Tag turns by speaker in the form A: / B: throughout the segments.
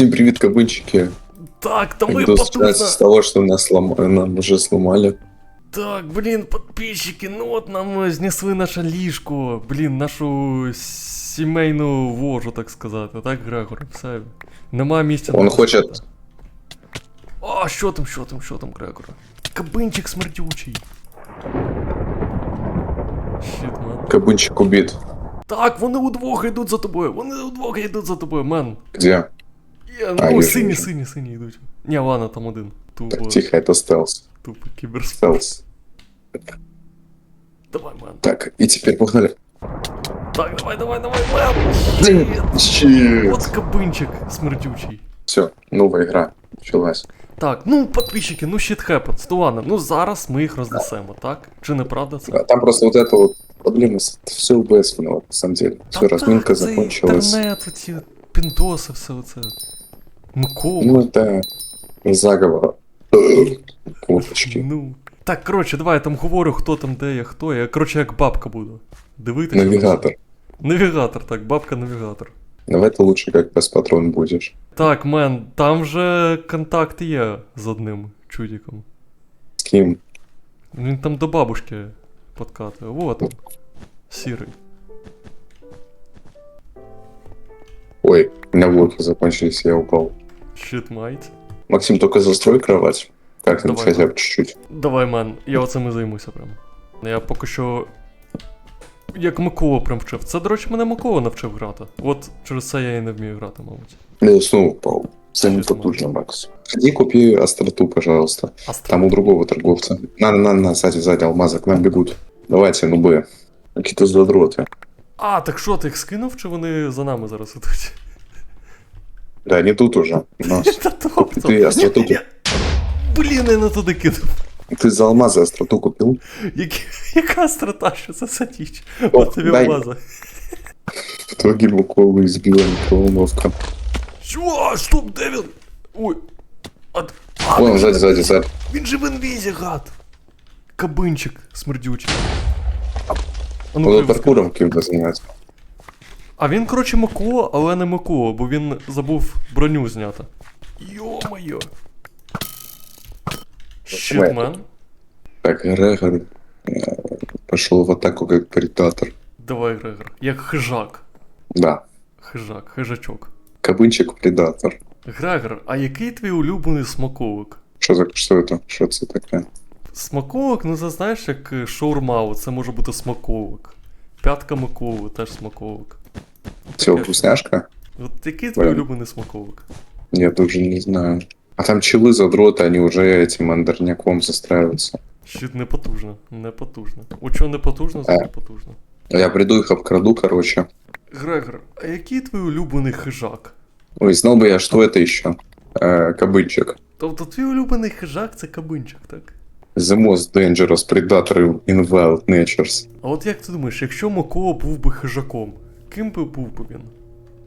A: Всем привет, кабынчики.
B: Так, там ми
A: Иду с того, что нас, слом- нам уже сломали.
B: Так, блін, підписчики, ну от нам знесли наше ліжко, блін, нашу сімейну вожу, так сказати, так, Грегор? Все. Нема місця.
A: Он хоче-.
B: А, що там, що там, що там, Грегор? Кабинчик смердючий. Щит, мен.
A: Кабынчик убит.
B: Так, вони удвох йдуть за тобою, вони удвох йдуть за тобою, мен.
A: Где? А,
B: ну, сині, сині, сині йдуть. Ні, ладно, там один. Тупо,
A: Так, тихо, это стелс.
B: тупо кіберспорт.
A: Стелс.
B: Давай, мен.
A: Так, и теперь погнали.
B: Так, давай, давай, давай, мен.
A: Щит.
B: От кабинчик смердючий.
A: Все, новая игра началась.
B: Так, ну, підписчики, ну shit happens. Ну ладно, ну зараз ми їх рознесемо, так? Чи не правда це?
A: Там просто вот это вот проблема, все УБС на самом деле. Все, разминка
B: це
A: закончилась.
B: Інтернет, оці піндоси, все оце. Микола.
A: Ну, это заговор. Курточки.
B: Ну. Так, коротше, давай я там говорю, хто там де є, хто. Я, коротше, як бабка буду. Дивитися.
A: Навигатор.
B: Навігатор, так, бабка-навігатор.
A: Давай ты лучше как без патрон будешь.
B: Так, мен, там же контакт є з одним чудиком.
A: С кем?
B: Він там до бабушки подкатує. Вот. він. Сірий.
A: у меня блоки закончились, я упал.
B: Щит мать.
A: Максим, только застрой кровать. Как-нибудь
B: Давай.
A: хотя бы чуть-чуть.
B: Давай, мен, я оцим і займуся прям. Я поки що. Як Микола прям вчив. Це, до речі, мене Микола навчив грати. От через це я і не вмію грати, мабуть.
A: Я снова упал. Займи
B: Честно.
A: потужно, Макс. Ходи, купи остроту, пожалуйста.
B: Астра.
A: Там у другого торговца. На, на, на, сзади, сзади, алмазы к нам бегут. Давайте, ну бы. Какие-то задроты.
B: А, так що, ти їх скинув, чи вони за нами зараз ідуть?
A: Да, они тут уже. Ти остроту
B: Я- Блін, я не туди кинув.
A: Ты за алмазы остроту купил?
B: Які- Яка острота, що це за тіч? От тобі.
A: В итоге Муколу избила микроволновка.
B: Що? Стоп, де він? Ой. А, а,
A: Вон, сзади, сзади, сзади.
B: Він же в інвізі, гад. Кабинчик смердючий. А, ну,
A: паркуром каким-то занимается.
B: А він, коротше, Микола, але не Микола, бо він забув броню зняти. Йо-моє. Щитмен.
A: Так, Грегор э, пошел в атаку как предатор.
B: Давай, Грегор. Як хижак.
A: Да.
B: Хижак, хижачок.
A: Кабынчик предатор.
B: Грегор, а який твій улюблений смаковик?
A: Что за что это? Что это такое?
B: Смаковик, ну це знаєш, як е, шаурма, це може бути смаковик. П'ятка Миколи, теж смаковик.
A: Все,
B: Таке.
A: вкусняшка?
B: От який твій
A: Блин.
B: улюблений смаковик?
A: Я тоже не знаю. А там челы задроты, они уже этим андерняком застраиваются.
B: Щит не потужно, не потужно. У чого не потужно, це
A: Е.
B: не потужно.
A: Я приду их обкраду, короче.
B: Грегор, а який твій улюблений хижак?
A: Ой, знал бы я, что это еще. Э, кабынчик.
B: Тобто твій улюблений хижак це кабинчик, так?
A: The most dangerous predator in wild natures.
B: А от як ти думаєш, якщо Микола був би хижаком, ким би був би він?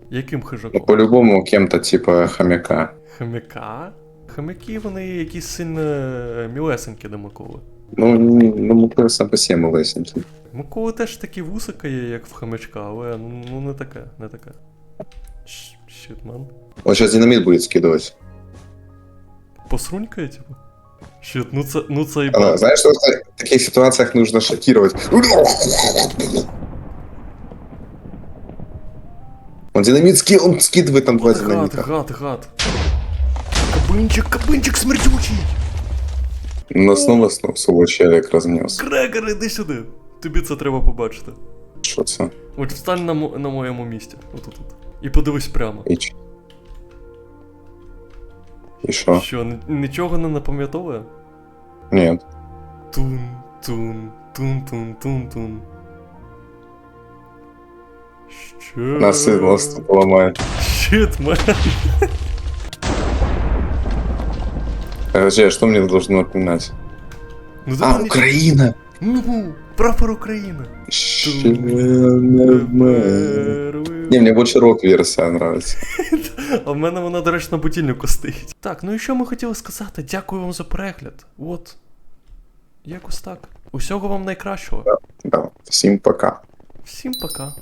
B: Яким
A: Ну, по-любому кем-то типа хомяка.
B: Хомяка? Хомяки вони якісь сильно е, мілесенькі до Миколи.
A: Ну, ну, мы сам по себе малесенький.
B: Миколи теж такі вусика є, як в хомячка, але ну не таке, не таке. Щитман.
A: Он сейчас динамит будет скидывать.
B: Посрунькає, типу? Щит, ну це, ну це і
A: А, что в таких ситуациях нужно шокировать. Он динамит ски, он скидывает там два
B: От гад,
A: динамита.
B: гад, гад. Кабинчик, кабинчик смердючий!
A: Но снова снова свой человек разнес.
B: Грегор, іди сюди. Тобі це треба побачити.
A: Что это?
B: От встань на, на моєму місці. Отут. -от. І подивись прямо.
A: И ч- И что?
B: Що, н- нічого не напам'ятовує?
A: Нет.
B: Тун, тун, тун, тун, тун, тун. Що?
A: Нас тут ломает.
B: Щит.
A: Подожди, а что мне должно напоминать?
B: Ну,
A: А,
B: давай,
A: Украина!
B: Ну, прапор.
A: Щемер- Не, мне больше рок-версия нравится.
B: А в мене вона, до речі, на будильнику стоїть. Так, ну і що ми хотіли сказати? Дякую вам за перегляд. От. Якось так. Усього вам найкращого.
A: Да, всем пока.
B: Всім пока.